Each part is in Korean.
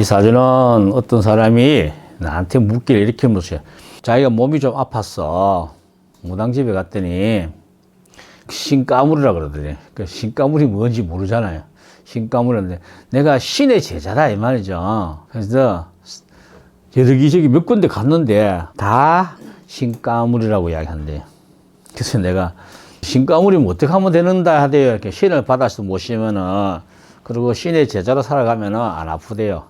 이 사주는 어떤 사람이 나한테 묻기를 이렇게 묻어요. 자기가 몸이 좀 아팠어. 무당집에 갔더니 신가물이라 그러더니 그 신가물이 뭔지 모르잖아요. 신가물인데 내가 신의 제자다 이 말이죠. 그래서 여기저기 몇 군데 갔는데 다 신가물이라고 이야기한대요. 그래서 내가 신가물이면 어떻게 하면 되는다 하대요. 이렇게 신을 받아서 모시면은 그리고 신의 제자로 살아가면은 안 아프대요.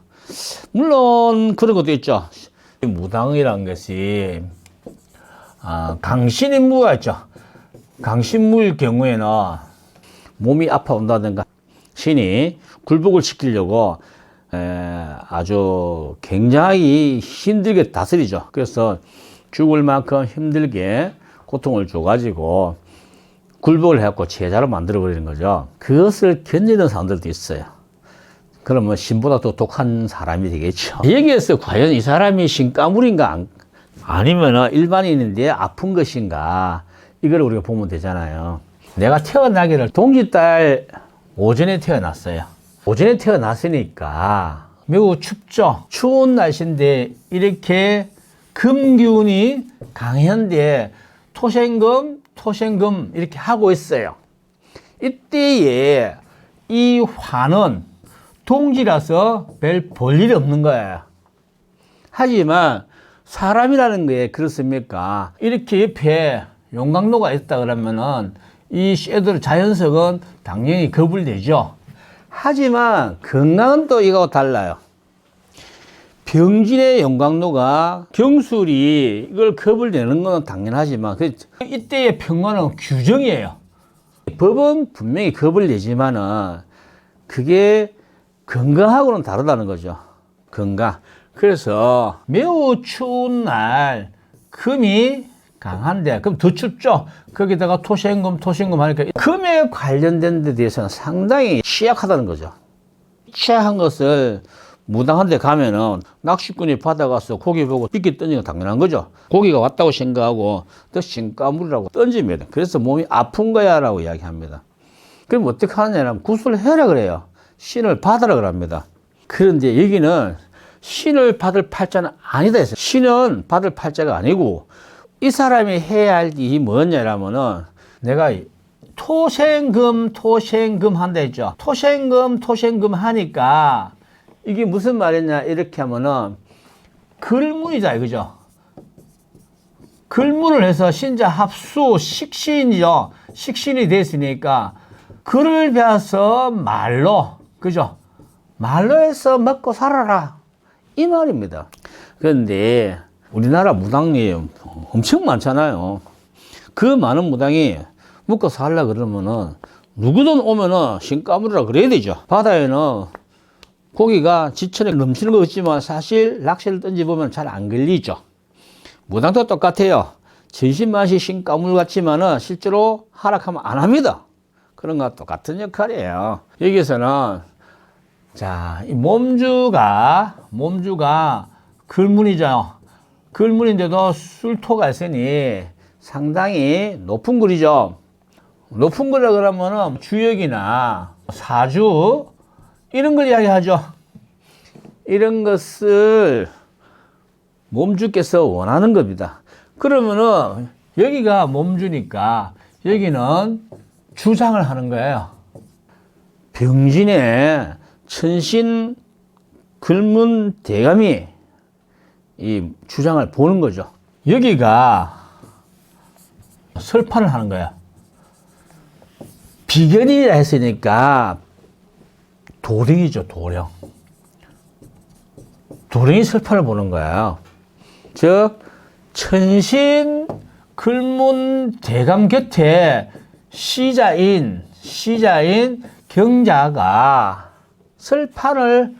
물론 그런 것도 있죠. 무당이라는 것이 아, 강신인무가 있죠. 강신무일 경우에는 몸이 아파온다든가 신이 굴복을 시키려고 에, 아주 굉장히 힘들게 다스리죠. 그래서 죽을 만큼 힘들게 고통을 줘가지고 굴복을 해갖고 제자로 만들어버리는 거죠. 그것을 견디는 사람들도 있어요. 그러면 신보다 더 독한 사람이 되겠죠. 여기에서 과연 이 사람이 신가물인가 안- 아니면 일반인인데 아픈 것인가 이걸 우리가 보면 되잖아요. 내가 태어나기를 동짓달 오전에 태어났어요. 오전에 태어났으니까 매우 춥죠. 추운 날씨인데 이렇게 금기운이 강한데 토생금, 토생금 이렇게 하고 있어요. 이때에 이 화는 동지라서 별 볼 일이 없는 거예요. 하지만 사람이라는 게 그렇습니까? 이렇게 옆에 용광로가 있다 그러면은 이 쉐도를 자연석은 당연히 겁을 내죠. 하지만 건강은 또 이거하고 달라요. 병진의 용광로가 경술이 이걸 겁을 내는 건 당연하지만 그 이때의 평화는 규정이에요. 법은 분명히 겁을 내지만은 그게 건강하고는 다르다는 거죠. 건강. 그래서 매우 추운 날 금이 강한데 그럼 더 춥죠. 거기다가 토생금 토생금 하니까 금에 관련된 데 대해서는 상당히 취약하다는 거죠. 취약한 것을 무당한 데 가면은 낚시꾼이 바다가서 고기 보고 삐끼 던지는 건 당연한 거죠. 고기가 왔다고 생각하고 또 신가물이라고 던집니다. 그래서 몸이 아픈 거야 라고 이야기합니다. 그럼 어떻게 하느냐면 구슬을 해라 그래요. 신을 받으라 그럽니다. 그런데 여기는 신을 받을 팔자는 아니다 했어요. 신은 받을 팔자가 아니고 이 사람이 해야 할 일이 뭐냐라면은 내가 토생금 토생금 한다 했죠. 토생금 토생금 하니까 이게 무슨 말이냐 이렇게 하면은 글문이다 이거죠. 글문을 해서 신자 합수 식신이죠. 식신이 됐으니까 글을 배워서 말로 그죠? 말로 해서 먹고 살아라 이 말입니다. 그런데 우리나라 무당이 엄청 많잖아요. 그 많은 무당이 먹고 살라 그러면은 누구든 오면은 신가물이라 그래야 되죠. 바다에는 고기가 지천에 넘치는 거 있지만 사실 낚시를 던져보면 잘 안 걸리죠. 무당도 똑같아요. 전신맛이 신가물 같지만은 실제로 하락하면 안 합니다. 그런 거와 똑같은 역할이에요. 여기서는 자, 이 몸주가 몸주가 글문이죠. 글문인데도 술토가 있으니 상당히 높은 글이죠. 높은 글이라 그러면은 주역이나 사주 이런 걸 이야기하죠. 이런 것을 몸주께서 원하는 겁니다. 그러면은 여기가 몸주니까 여기는 주장을 하는 거예요. 병진의 천신 글문 대감이 이 주장을 보는 거죠. 여기가 설판을 하는 거야. 비견이라 했으니까 도령이죠, 도령. 도령이 설판을 보는 거예요. 즉, 천신 글문 대감 곁에 시자인, 시자인 경자가 설판을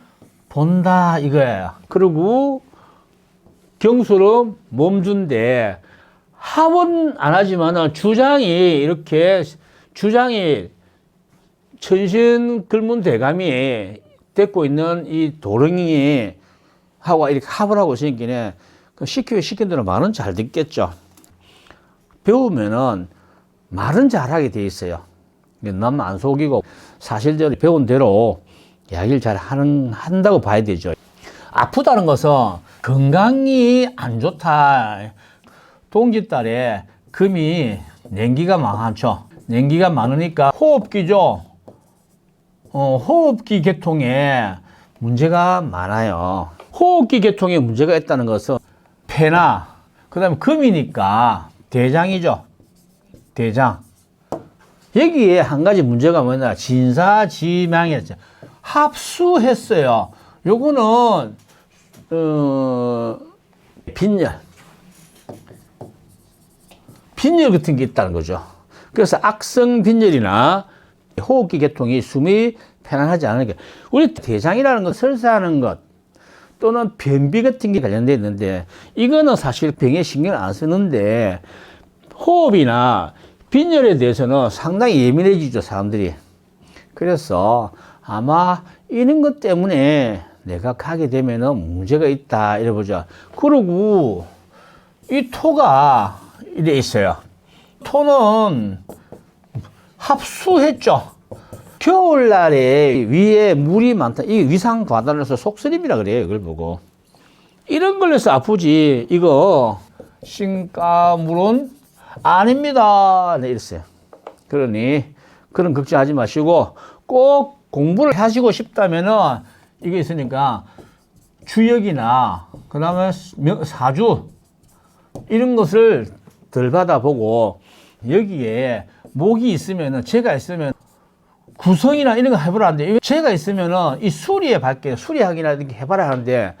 본다 이거예요. 그리고 경수로 몸준데 합은 안 하지만 주장이 이렇게 주장이 천신 글문 대감이 데리고 있는 이 도령이 하고 이렇게 합을 하고 있으니까 시키고 시킨 대로 말은 잘 듣겠죠. 배우면은 말은 잘하게 돼 있어요. 남안 속이고 사실대로 배운 대로 이야기를 잘 하는, 한다고 봐야 되죠. 아프다는 것은 건강이 안 좋다. 동짓달에 금이 냉기가 많죠. 냉기가 많으니까 호흡기죠. 어, 호흡기 계통에 문제가 많아요. 호흡기 계통에 문제가 있다는 것은 폐나 그다음에 금이니까 대장이죠. 대장. 여기에 한 가지 문제가 뭐냐 진사지망이었죠. 합수했어요. 요거는 어, 빈혈. 빈혈 같은 게 있다는 거죠. 그래서 악성 빈혈이나 호흡기 계통이 숨이 편안하지 않으니까 우리 대장이라는 건 설사하는 것 또는 변비 같은 게 관련되어 있는데 이거는 사실 병에 신경을 안 쓰는데 호흡이나 빈혈에 대해서는 상당히 예민해지죠 사람들이 그래서 아마 이런 것 때문에 내가 가게 되면은 문제가 있다 이래 보자 그러고 이 토가 이래 있어요 토는 합수했죠 겨울날에 위에 물이 많다. 이 위상 과단에서 속쓰림이라 그래요. 이걸 보고. 이런 걸려서 아프지. 이거 신가물은 아닙니다. 네, 이랬어요. 그러니 그런 걱정하지 마시고 꼭 공부를 하시고 싶다면은 이게 있으니까 주역이나 그 다음에 명- 사주 이런 것을 덜 받아보고 여기에 목이 있으면은 제가 있으면 구성이나 이런 거 해보라 하는데 제가 있으면은 이 수리에 밝게 수리하기나 이렇게 해봐라 하는데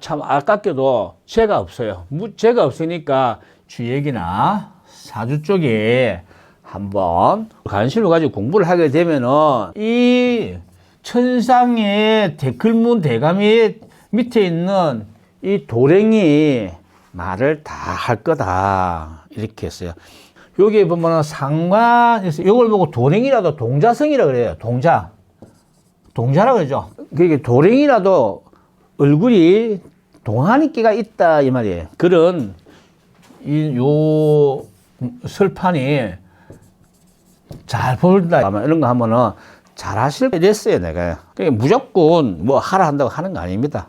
참 아깝게도 제가 없어요. 무- 제가 없으니까 주역이나 사주 쪽에 한번 관심을 가지고 공부를 하게 되면은 이 천상의 댓글문 대감이 밑에 있는 이 도랭이 말을 다 할 거다 이렇게 했어요. 여기에 보면은 상관에서 이걸 보고 도랭이라도 동자성이라 그래요. 동자. 동자라 그러죠. 그게 도랭이라도 얼굴이 동안이끼가 있다 이 말이에요. 그런 이 요 설판이 잘. 아마 이런 거 하면은 잘 하실 때 됐어요, 내가. 그러니까 무조건 뭐 하라 한다고 하는 거 아닙니다.